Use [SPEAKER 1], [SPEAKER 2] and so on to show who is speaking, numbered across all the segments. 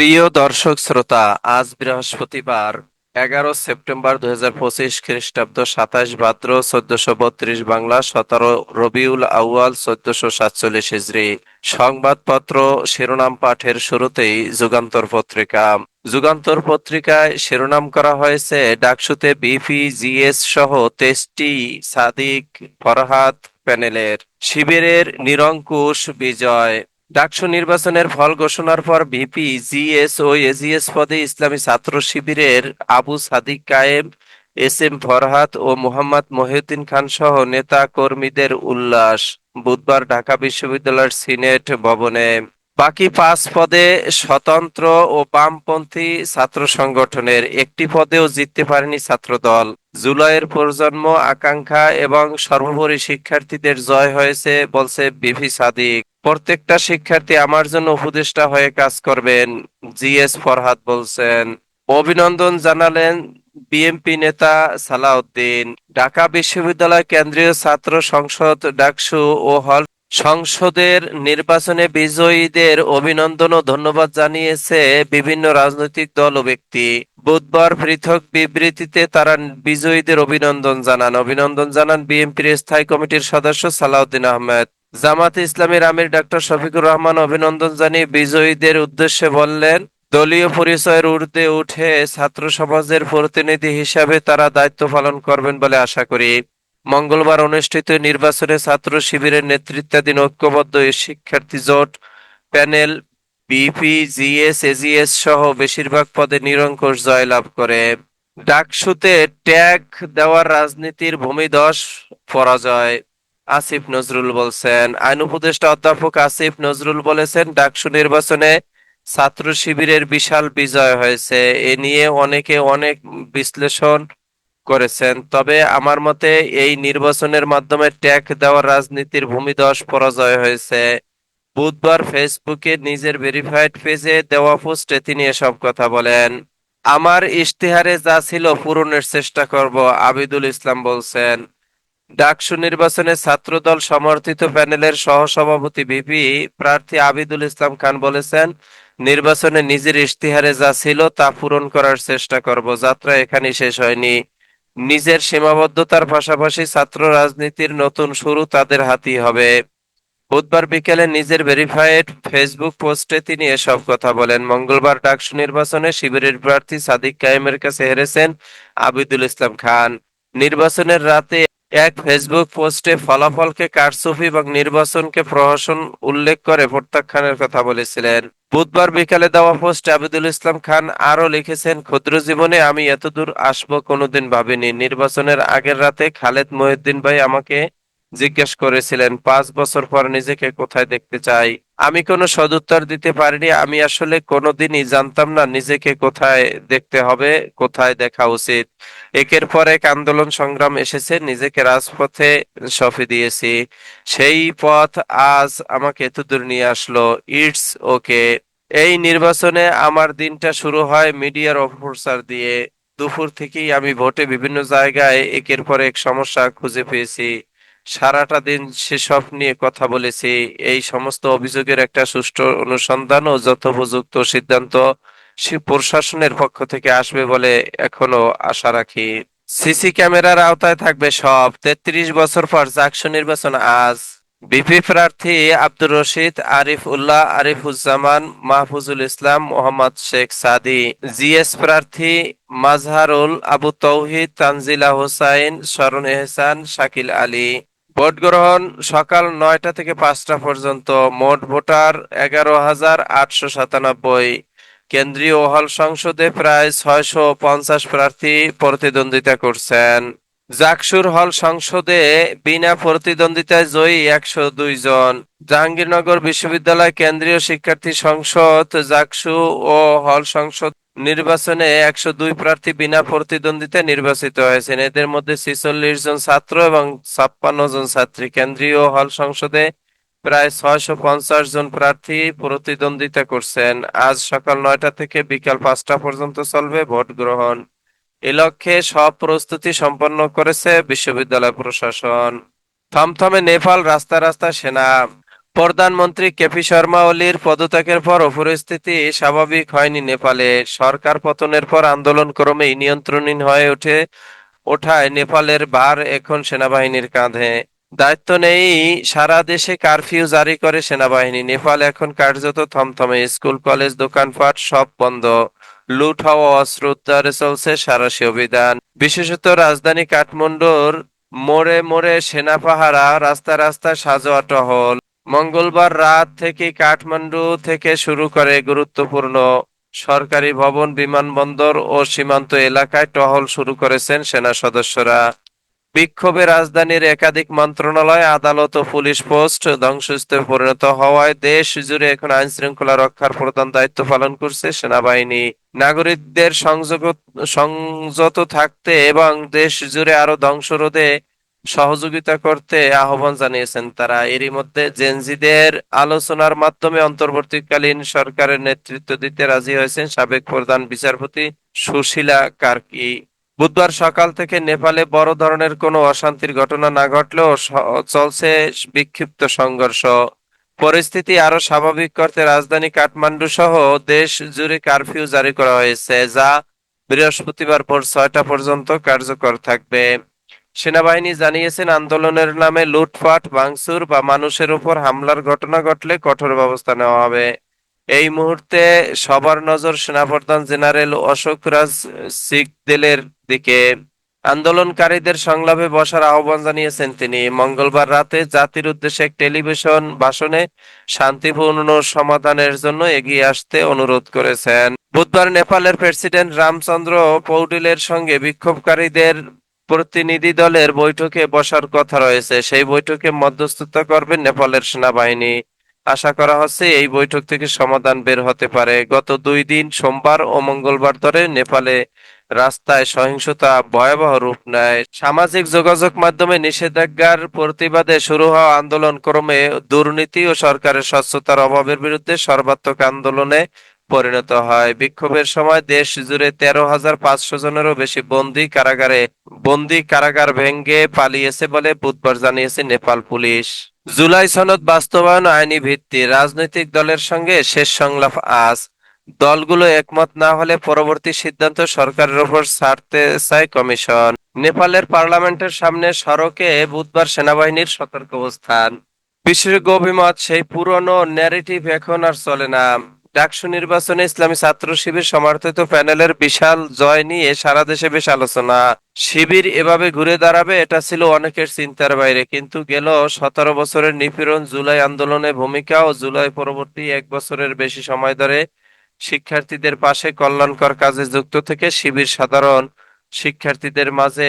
[SPEAKER 1] প্রিয় দর্শক শ্রোতা, আজ বৃহস্পতিবার, এগারো সেপ্টেম্বর দুই হাজার পঁচিশ খ্রিস্টাব্দ সাতাশ ভাদ্র চোদ্দশো বত্রিশ বাংলা, সতেরো রবিউল আউয়াল চোদ্দশো সাতচল্লিশ হিজড়ি। সংবাদপত্র, শিরোনাম পাঠের শুরুতেই যুগান্তর পত্রিকা। যুগান্তর পত্রিকায় শিরোনাম করা হয়েছে, ডাকসুতে বিপি জিএস সহ তেইশটি সাদিক ফরহাদ প্যানেলের। শিবিরের নিরঙ্কুশ বিজয়। ডাকসু নির্বাচনের ফল ঘোষণার পর ভিপি, জিএস ও এজিএস পদে ইসলামী ছাত্র শিবিরের আবু সাদিক কায়েম, এস এম ফরহাদ ও মোহাম্মদ মহিউদ্দিন খান সহ নেতা কর্মীদের উল্লাস। বুধবার ঢাকা বিশ্ববিদ্যালয়ের সিনেট ভবনে বাকি পাঁচ পদে স্বতন্ত্র ও বামপন্থী ছাত্র সংগঠনের একটি পদেও জিততে পারেনি ছাত্রদল। জুলাইয়ের প্রজন্ম আকাঙ্ক্ষা এবং সর্বোপরি শিক্ষার্থীদের জয় হয়েছে, বলছে বিভি সাদিক। প্রত্যেকটা শিক্ষার্থী আমার জন্য উপদেষ্টা হয়ে কাজ করবেন, জিএস ফরহাদ বলছেন। অভিনন্দন জানালেন বিএমপি নেতা সালাউদ্দিন। ঢাকা বিশ্ববিদ্যালয় কেন্দ্রীয় ছাত্র সংসদ, ডাকসু ও হল সংসদের নির্বাচনে বিজয়ীদের অভিনন্দন ও ধন্যবাদ জানিয়েছে বিভিন্ন রাজনৈতিক দল ও ব্যক্তি। বুধবার পৃথক বিবৃতিতে তারা বিজয়ীদের অভিনন্দন জানান। অভিনন্দন জানান বিএনপির স্থায়ী কমিটির সদস্য সালাউদ্দিন আহমেদ। জামাত ইসলামীর আমির ডাক্তার শফিকুর রহমান অভিনন্দন জানিয়ে বিজয়ীদের উদ্দেশ্যে বললেন, দলীয় পরিচয়ের ঊর্ধ্বে উঠে ছাত্র সমাজের প্রতিনিধি হিসাবে তারা দায়িত্ব পালন করবেন বলে আশা করি। মঙ্গলবার অনুষ্ঠিত নির্বাচনে ছাত্র শিবিরের নেতৃত্বাধীন ঐক্যবদ্ধ শিক্ষার্থী জোট প্যানেল, বিপি, জিএস, এজিএস সহ বেশিরভাগ পদে নিরঙ্কুশ জয়লাভ করে। ডাকসুতে ট্যাগ দেওয়ার রাজনীতির ভূমিধস পরাজয়, আসিফ নজরুল বলছেন। আইন উপদেষ্টা অধ্যাপক আসিফ নজরুল বলেছেন, ডাকসু নির্বাচনে ছাত্র শিবিরের বিশাল বিজয় হয়েছে। এ নিয়ে অনেকে অনেক বিশ্লেষণ করেছেন। তবে আমার মতে এই নির্বাচনের মাধ্যমে ট্যাগ দেওয়ার রাজনীতির ভূমিধস পরাজয় হয়েছে। বুধবার ফেসবুকে নিজের ভেরিফাইড পেজে দেওয়া পোস্টে তিনি এসব কথা বলেন। আমার ইশতেহারে যা ছিল পূরণের চেষ্টা করব আবিদুল ইসলাম বলছেন। ডাকসু নির্বাচনে ছাত্রদল সমর্থিত প্যানেলের সহসভাপতি ভিপি প্রার্থী আবিদুল ইসলাম খান বলেছেন, নির্বাচনে নিজের ইশতেহারে যা ছিল তা পূরণ করার চেষ্টা করব। যাত্রা এখানে শেষ হয়নি। নিজের সীমাবদ্ধতার পাশাপাশি ছাত্র রাজনীতির নতুন শুরু তাদের হাতেই হবে। বুধবার বিকেলে নিজের ভেরিফাইড ফেসবুক পোস্টে তিনি এসব কথা বলেন। মঙ্গলবার ডাকসু নির্বাচনে শিবিরের প্রার্থী সাদিক কায়েমের কাছে হেরেছেন আবিদুল ইসলাম খান। নির্বাচনের রাতে এক ফেসবুক পোস্টে ফলাফলকে কারচুপি এবং নির্বাচনকে প্রহসন উল্লেখ করে প্রত্যাখ্যানের কথা বলেছিলেন। বুধবার বিকালে দেওয়া পোস্ট আবিদুল ইসলাম খান আরও লিখেছেন, ক্ষুদ্র জীবনে আমি এতদূর আসব কোনোদিন ভাবিনি। নির্বাচনের আগের রাতে খালেদ মহিউদ্দিন ভাই আমাকে জিজ্ঞেস করেছিলেন, পাঁচ বছর পর নিজেকে কোথায় দেখতে চাই? আমি কোনো সদুত্তর দিতে পারিনি। আমি আসলে কোনোদিনই জানতাম না নিজেকে কোথায় দেখতে হবে, কোথায় দেখা উচিত। একের পর এক আন্দোলন সংগ্রাম এসেছে, নিজেকে রাজপথে সঁপে দিয়েছি। সেই পথ আজ আমাকে এতদূর নিয়ে আসলো। It's okay. এই নির্বাচনে আমার দিনটা শুরু হয় মিডিয়ার অপপ্রচার দিয়ে। দুপুর থেকেই আমি ভোটে বিভিন্ন জায়গায় একের পর এক সমস্যা খুঁজে পেয়েছি। সারাটা দিন সেসব নিয়ে কথা বলেছি। এই সমস্ত অভিযোগের একটা সুষ্ঠু অনুসন্ধান ও যথোপযুক্ত সিদ্ধান্ত প্রশাসনের পক্ষ থেকে আসবে বলে এখনও আশা রাখি। সিসি ক্যামেরার আওতায় থাকবে সব। তেত্রিশ বছর পর জাকসু নির্বাচন আজ। বিপি প্রার্থী আব্দুর রশিদ, আরিফ উল্লাহ, আরিফুজ্জামান, মাহফুজুল ইসলাম, মোহাম্মদ শেখ সাদি। জিএস প্রার্থী মাজহারুল আবু তৌহিদ, তানজিলা হোসাইন শরণ এহসান, শাকিল আলী। ভোট গ্রহণ সকাল নয়টা থেকে পাঁচটা পর্যন্ত মোট ভোটার এগারো হাজার আটশো সাতানব্বই। কেন্দ্রীয় হল সংসদে প্রায় ছয়শো পঞ্চাশ প্রার্থী প্রতিদ্বন্দ্বিতা করছেন। জাকসুর হল সংসদে বিনা প্রতিদ্বন্দ্বিতায় জয়ী একশো দুই জন। জাহাঙ্গীরনগর বিশ্ববিদ্যালয় কেন্দ্রীয় শিক্ষার্থী সংসদ জাকসু ও হল সংসদ নির্বাচনে একশো দুই প্রার্থী বিনা প্রতিদ্বন্দ্বিতায় নির্বাচিত হয়েছেন। এদের মধ্যে ছিচল্লিশ জন ছাত্র এবং ছাপ্পান্ন জন ছাত্রী। কেন্দ্রীয় হল সংসদে প্রায় ছয়শো পঞ্চাশ জন প্রার্থী প্রতিদ্বন্দ্বিতা করছেন। আজ সকাল নয়টা থেকে বিকাল পাঁচটা পর্যন্ত চলবে ভোট গ্রহণ এ লক্ষ্যে সব প্রস্তুতি সম্পন্ন করেছে বিশ্ববিদ্যালয় প্রশাসন। থমথমে নেপাল রাস্তা রাস্তা সেনা। প্রধানমন্ত্রী কেপি শর্মা ওলির পদত্যাগের পর পরিস্থিতি স্বাভাবিক হয়নি নেপালে। সরকার পতনের পর আন্দোলন ক্রমেই নিয়ন্ত্রণহীন হয়ে ওঠে, ওঠায় নেপালের ভার এখন সেনাবাহিনীর কাঁধে। দায়িত্ব নেই, সারা দেশে কারফিউ জারি করে সেনাবাহিনী। নেপাল এখন কার্যত থমথমে স্কুল, কলেজ, দোকানপাট সব বন্ধ। লুট হওয়া অস্ত্র উদ্ধারে চলছে সারাশি অভিযান। বিশেষত রাজধানী কাঠমান্ডুর মোড়ে মোড়ে সেনা পাহারা, রাস্তা রাস্তা সাজোয়া টহল মঙ্গলবার রাত থেকে কাঠমান্ডু থেকে শুরু করে গুরুত্বপূর্ণ সরকারি ভবন, বিমানবন্দর ও সীমান্ত এলাকায় টহল শুরু করেছেন সেনা সদস্যরা। বিক্ষোভে রাজধানীর একাধিক মন্ত্রণালয়, আদালত ও পুলিশ পোস্ট ধ্বংসস্তূপে পরিণত হওয়ায় দেশ জুড়ে এখন আইন শৃঙ্খলা রক্ষার প্রধান দায়িত্ব পালন করছে সেনাবাহিনী। নাগরিকদের সংযোগ, সংযত থাকতে এবং দেশ জুড়ে আরও ধ্বংসরোধে সহযোগিতা করতে আহ্বান জানিয়েছেন তারা। এরই মধ্যে জেনজিদের আলোচনার মাধ্যমে অন্তর্বর্তীকালীন সরকারের নেতৃত্ব দিতে রাজি হয়েছেন সাবেক প্রধান বিচারপতি সুশীলা কার্কি। বুধবার সকাল থেকে নেপালে বড় ধরনের কোনো অশান্তির ঘটনা না ঘটলেও চলছে বিক্ষিপ্ত সংঘর্ষ। পরিস্থিতি আরও স্বাভাবিক করতে রাজধানী কাঠমান্ডু সহ দেশ জুড়ে কারফিউ জারি করা হয়েছে, যা বৃহস্পতিবার ভোর ছয়টা পর্যন্ত কার্যকর থাকবে। সেনাবাহিনী জানিয়েছেন, আন্দোলনের নামে লুটপাট, ভাঙচুর বা মানুষের উপর হামলার ঘটনা ঘটলে কঠোর ব্যবস্থা নেওয়া হবে। এই মুহূর্তে সবার নজর সেনাপ্রধান জেনারেল অশোক রাজ সিকদেলের দিকে। আন্দোলনকারীদের সংলাপে বসার আহ্বান জানিয়েছেন তিনি। মঙ্গলবার রাতে জাতির উদ্দেশ্যে এক টেলিভিশন ভাষণে শান্তিপূর্ণ সমাধানের জন্য এগিয়ে আসতে অনুরোধ করেছেন। বুধবার নেপালের প্রেসিডেন্ট রামচন্দ্র পৌডিলের সঙ্গে বিক্ষোভকারীদের প্রতিনিধি দলের বৈঠকে বসার কথা রয়েছে। সেই বৈঠকে মধ্যস্থতা করবে নেপালের সেনাবাহিনী। আশা করা হচ্ছে এই বৈঠক থেকে সমাধান বের হতে পারে। গত দুই দিন, সোমবার ও মঙ্গলবার ধরে নেপালে রাস্তায় সহিংসতা ভয়াবহ রূপ নেয়। সামাজিক যোগাযোগ মাধ্যমে নিষেধাজ্ঞার প্রতিবাদে শুরু হওয়া আন্দোলন ক্রমে দুর্নীতি ও সরকারের স্বচ্ছতার অভাবের বিরুদ্ধে সর্বাত্মক আন্দোলনে পরিণত হয়। বিক্ষোভের সময় দেশ জুড়ে তেরো হাজার পাঁচশো জনেরও বেশি বন্দি কারাগারে বন্দি কারাগার ভেঙ্গে পালিয়েছে বলে বুধবার জানিয়েছে নেপাল পুলিশ। জুলাই সনদ বাস্তবায়ন আইনি ভিত্তি। রাজনৈতিক দলের সঙ্গে শেষ সংলাপ আজ। দলগুলো একমত না হলে পরবর্তী সিদ্ধান্ত সরকারের উপর ছাড়তে চায় কমিশন। নেপালের পার্লামেন্টের সামনে সড়কে বুধবার সেনাবাহিনীর সতর্ক অবস্থান। বিশেষজ্ঞ অভিমত, সেই পুরনো ন্যারেটিভ এখন আর চলে না। ডাকসু নির্বাচনে ইসলামী ছাত্র শিবির সমর্থিত প্যানেলের বিশাল জয় নিয়ে সারা দেশে বেশ আলোচনা। শিবির এভাবে ঘুরে দাঁড়াবে, এটা ছিল অনেকের চিন্তার বাইরে। কিন্তু গেল সতেরো বছরের নিপীড়ন, জুলাই আন্দোলনে ভূমিকা ও জুলাই পরবর্তী এক বছরের বেশি সময় ধরে শিক্ষার্থীদের পাশে কল্যাণকর কাজে যুক্ত থেকে শিবির সাধারণ শিক্ষার্থীদের মাঝে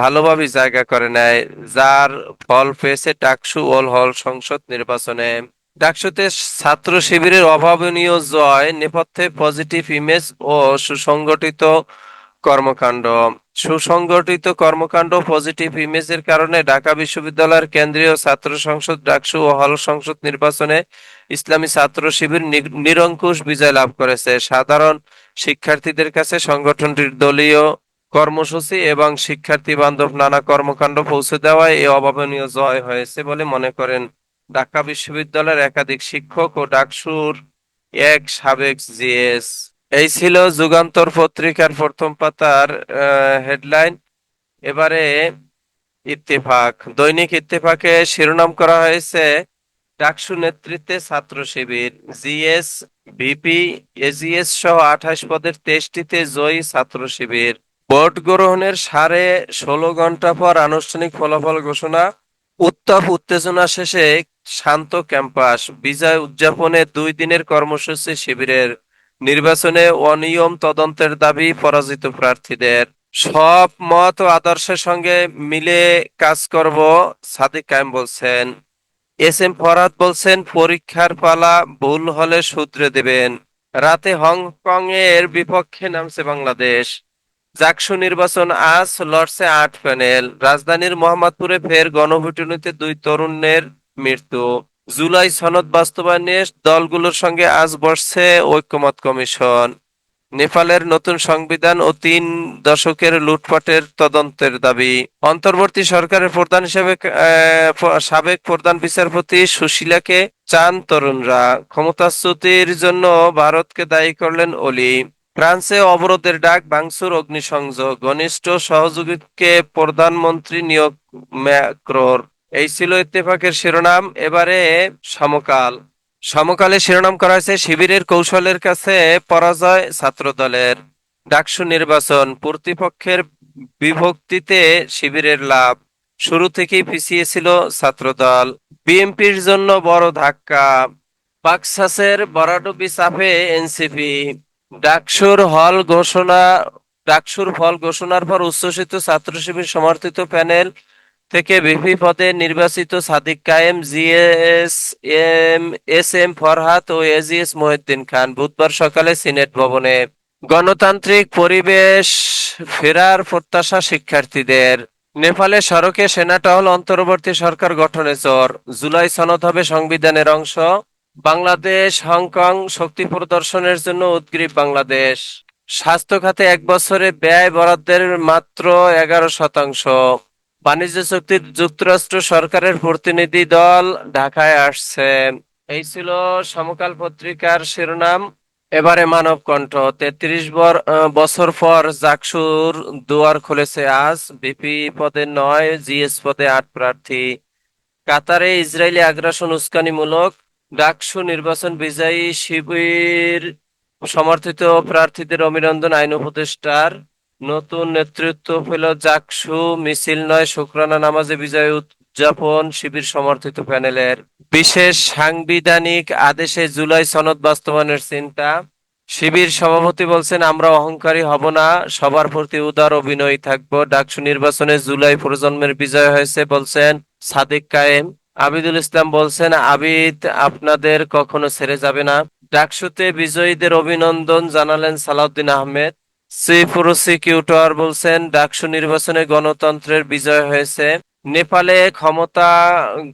[SPEAKER 1] ভালোভাবে জায়গা করে নেয়, যার ফল পেয়েছে টাকসু ওল হল সংসদ নির্বাচনে। ডাকসুতে ছাত্র শিবিরের অভাবনীয় জয়, নেপথ্যে পজিটিভ ইমেজ ও সুসংগঠিত কর্মকাণ্ড। সুসংগঠিত কর্মকাণ্ড পজিটিভ ইমেজের কারণে ঢাকা বিশ্ববিদ্যালয়ের কেন্দ্রীয় ছাত্র সংসদ ডাকসু ও হল সংসদ নির্বাচনে ইসলামী ছাত্র শিবির নিরঙ্কুশ বিজয় লাভ করেছে। সাধারণ শিক্ষার্থীদের কাছে সংগঠনটির দলীয় কর্মসূচি এবং শিক্ষার্থী বান্ধব নানা কর্মকাণ্ড পৌঁছে দেওয়ায় এই অভাবনীয় জয় হয়েছে বলে মনে করেন ঢাকা বিশ্ববিদ্যালয়ের একাধিক শিক্ষক ও ডাকসুর এক সাবেক জিএস। এই ছিল যুগান্তর পত্রিকার প্রথম পাতার হেডলাইন। এবারে ইত্তেফাক। দৈনিক ইত্তেফাকে শিরোনাম করা হয়েছে ডাকসু নেতৃত্বে ছাত্র শিবির। জিএস, ভিপি, এজিএস সহ আঠাশ পদের তেইশটিতে জয়ী ছাত্র শিবির। ভোট গ্রহণের সাড়ে ষোলো ঘণ্টা পর আনুষ্ঠানিক ফলাফল ঘোষণা উত্তাপ উত্তেজনা শেষে শান্ত ক্যাম্পাস। বিজয় উদযাপনে দুই দিনের কর্মসূচি শিবিরের নির্বাচনে অনিয়ম তদন্তের দাবি পরাজিত প্রার্থীদের। সব মত ও আদর্শের সঙ্গে মিলে কাজ করব, সাদিক কায়েম বলছেন। এস এম ফরাদ বলছেন, পরীক্ষার পালা ভুল হলে শুধরে দেবেন। রাতে হংকং এর বিপক্ষে নামছে বাংলাদেশ। জাকসু নির্বাচন আজ লড়ছে আট প্যানেল। রাজধানীর মোহাম্মদপুরে ফের গণভুটনিতে দুই তরুণের মৃত্যু। জুলাই সনদ বাস্তবায়নে দলগুলোর সঙ্গে আজ বসছে ঐক্যমত কমিশন। নেপালের নতুন সংবিধান ও তিন দশকের লুটপাটের তদন্তের দাবি। অন্তর্বর্তী সরকারের প্রধান হিসেবে সাবেক প্রধান বিচারপতি সুশীলাকে চান তরুণরা। ক্ষমতাচ্যুতির জন্য ভারতকে দায়ী করলেন ওলি ফ্রান্সে অবরোধের ডাক ভাঙচুর, অগ্নিসংযোগ। ঘনিষ্ঠ সহযোগীকে প্রধানমন্ত্রী নিয়োগ ম্যাক্রোর। এই ছিল ইত্তেফাকের শিরোনাম। এবারে সমকাল। সমকালে শিরোনাম করা হয়েছে, শিবিরের কৌশলের কাছে পরাজয় ছাত্রদলের। ডাকসু নির্বাচন প্রতিপক্ষের বিভক্তিতে শিবিরের লাভ। শুরু থেকেই পিছিয়ে ছিল ছাত্রদল। বিএনপির জন্য বড় ধাক্কা। বাক্সাসের বরাডুবি চাপে এনসিপি। ডাকসুর হল ঘোষণা, ডাকসুর ফল ঘোষণার পর উচ্ছ্বসিত ছাত্র শিবির সমর্থিত প্যানেল থেকে ভিপি পদে নির্বাচিত Sadik Kayem GS M S M Farhad ও এজিএস মহিউদ্দিন খান। বুধবার সকালে সিনেট ভবনে গণতান্ত্রিক পরিবেশ ফেরার প্রত্যাশা শিক্ষার্থীদের। নেপালে সড়কে সেনা টহল অন্তর্বর্তী সরকার গঠনে জোর। জুলাই সনদ হবে সংবিধানের অংশ। বাংলাদেশ, হংকং শক্তি প্রদর্শনের জন্য উদ্গ্রীব বাংলাদেশ। স্বাস্থ্য খাতে এক বছরে ব্যয় বরাদ্দের মাত্র এগারো শতাংশ। বাণিজ্য চুক্তির যুক্তরাষ্ট্র সরকারের প্রতিনিধি দল ঢাকায় আসছে। এই ছিল সমকাল পত্রিকার শিরোনাম। এবারে মানব কণ্ঠ তেত্রিশ বছর পর জাকসুর দুয়ার খুলেছে আজ। বিপি পদে নয়, জিএস পদে আট প্রার্থী। কাতারে ইসরায়েলি আগ্রাসন উস্কানিমূলক। ডাকসু নির্বাচন বিজয়ী শিবির সমর্থিত প্রার্থীদের অভিনন্দন আইন উপদেষ্টার। নতুন নেতৃত্ব পেল জাকসু, মিছিল নয়, শুক্রানা নামাজে বিজয় উদযাপন, শিবির সমর্থিত প্যানেলের। বিশেষ সাংবিধানিক আদেশে জুলাই সনদ বাস্তবায়নের চিন্তা। শিবির সভাপতি বলছেন, আমরা অহংকারী হব না, সবার প্রতি উদার অভিনয় থাকব। ডাকসু নির্বাচনে জুলাই প্রজন্মের বিজয় হয়েছে, বলছেন সাদেক কায়েম। আবিদুল ইসলাম বলছেন, আবিদ আপনাদের কখনো ছেড়ে যাবে না। ডাকসুতে বিজয়ীদের অভিনন্দন জানালেন সালাউদ্দিন আহমেদ। চিফ প্রসিকিউটর বলছেন, ডাকসু নির্বাচনে গণতন্ত্রের বিজয় হয়েছে। নেপালে ক্ষমতা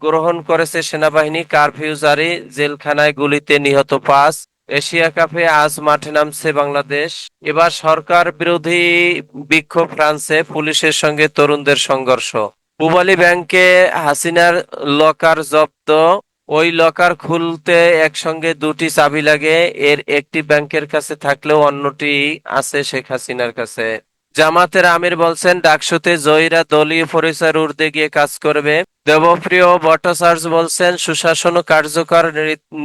[SPEAKER 1] গ্রহণ করেছে সেনাবাহিনী, কারফিউ জারি, জেলখানায় গুলিতে নিহত পাঁচ। এশিয়া কাপে আজ মাঠে নামছে বাংলাদেশ। এবার সরকার বিরোধী বিক্ষোভ ফ্রান্সে পুলিশের সঙ্গে তরুণদের সংঘর্ষ। পূবালী ব্যাংকে হাসিনার লকার জব্দ। ওই লকার খুলতে একসঙ্গে দুটি চাবি লাগে। এর একটি ব্যাংকের কাছে থাকলেও অন্যটি আছে শেখ হাসিনার কাছে। জামাতের আমির বলছেন, ডাকসুতে জয়ীরা দলীয় পরিচয়ের ঊর্ধ্বে গিয়ে কাজ করবে। দেবপ্রিয় ভট্টাচার্য বলছেন, সুশাসন ও কার্যকর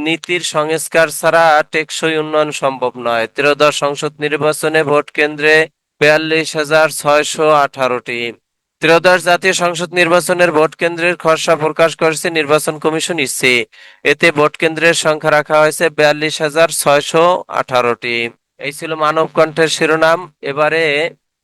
[SPEAKER 1] নীতির সংস্কার ছাড়া টেকসই উন্নয়ন সম্ভব নয়। ত্রয়োদশ সংসদ নির্বাচনে ভোট কেন্দ্রে বিয়াল্লিশ হাজার ছয়শো আঠারোটি। ত্রয়োদশ জাতীয় সংসদ নির্বাচনের ভোট কেন্দ্রের খসড়া প্রকাশ করেছে নির্বাচন কমিশন ইসি। এতে ভোট কেন্দ্রের সংখ্যা রাখা হয়েছে বিয়াল্লিশ হাজার ছয়শো আঠারোটি। এই ছিল মানব কণ্ঠের শিরোনাম। এবারে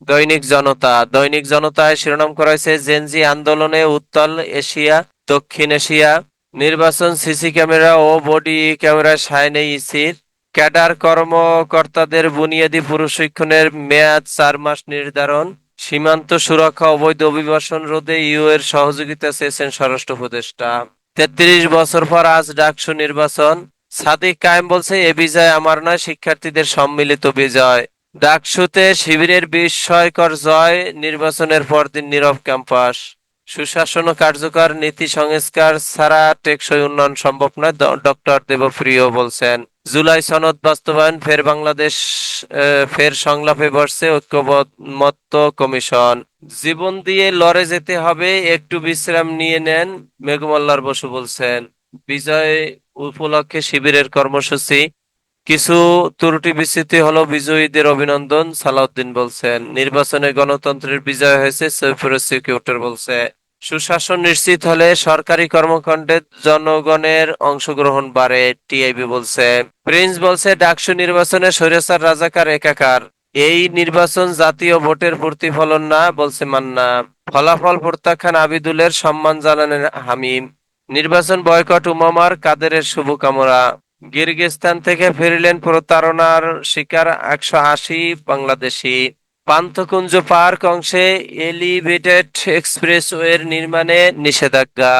[SPEAKER 1] দৈনিক জনতা। দৈনিক জনতায় শিরোনাম করা হয়েছে জেনজি আন্দোলনে উত্তল এশিয়া, দক্ষিণ এশিয়া। নির্বাচন সিসি ক্যামেরা ও বডি ক্যামেরা সায়নে ইসির। ক্যাডার কর্মকর্তাদের বুনিয়াদী প্রশিক্ষণের মেয়াদ চার মাস নির্ধারণ। সীমান্ত সুরক্ষা, অবৈধ অভিবাসন রোধে ইউ এর সহযোগিতা চেয়েছেন স্বরাষ্ট্র উপদেষ্টা। তেত্রিশ বছর পর আজ ডাকসু নির্বাচন। সাদিক কায়েম বলছে, এ বিজয় আমার নয়, শিক্ষার্থীদের সম্মিলিত বিজয়। ডাকসুতে শিবিরের বিস্ময়কর জয়, নির্বাচনের পরদিন নীরব ক্যাম্পাস। সুশাসন কার্যকর নীতি সংস্কার ছাড়া টেকসই উন্নয়ন সম্ভব নয় ডক্টর দেবপ্রিয় বলছেন। জুলাই সনদ বাস্তবায়ন ফের বাংলাদেশ ফের সংলাপে বসছে ঐক্যমত্য কমিশন। জীবন দিয়ে লড়ে যেতে হবে, একটু বিশ্রাম নিয়ে নেন, মেঘমল্লার বসু বলছেন। বিজয় উপলক্ষে শিবিরের কর্মসূচি। কিছু ত্রুটি বিস্তৃতি হলো বিজয়ীদের অভিনন্দন, সালাউদ্দিন বলছেন। নির্বাচনে গণতন্ত্রের বিজয় হয়েছে সিকিউরিটি বলছে। সুশাসন নিশ্চিত হলে সরকারি কর্মকাণ্ডে জনগণের অংশগ্রহণ বাড়ে, টিআইবি বলছে। প্রিন্স বলছে, ডাকসু নির্বাচনে স্বৈরাচার রাজাকার একাকার। এই নির্বাচন জাতীয় ভোটের প্রতিফলন না, বলছে মান্না। ফলাফল প্রত্যাখ্যান আবিদুলের সম্মান জানালেন হামিম। নির্বাচন বয়কট উমামার কাদেরের শুভকামনা। কিরগিজস্তান থেকে ফিরলেন প্রতারণার শিকার একশো আশি বাংলাদেশি। পান্থকুঞ্জ পার্ক অংশে এলিভেটেড এক্সপ্রেসওয়ের নির্মাণে নিষেধাজ্ঞা।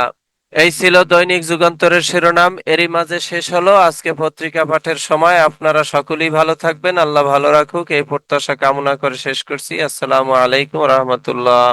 [SPEAKER 1] এই ছিল দৈনিক যুগান্তরের শিরোনাম। এরই মাঝে শেষ হলো আজকে পত্রিকা পাঠের সময়। আপনারা সকলেই ভালো থাকবেন। আল্লাহ ভালো রাখুক। এই প্রত্যাশা কামনা করে শেষ করছি। আসসালামু আলাইকুম রহমতুল্লাহ।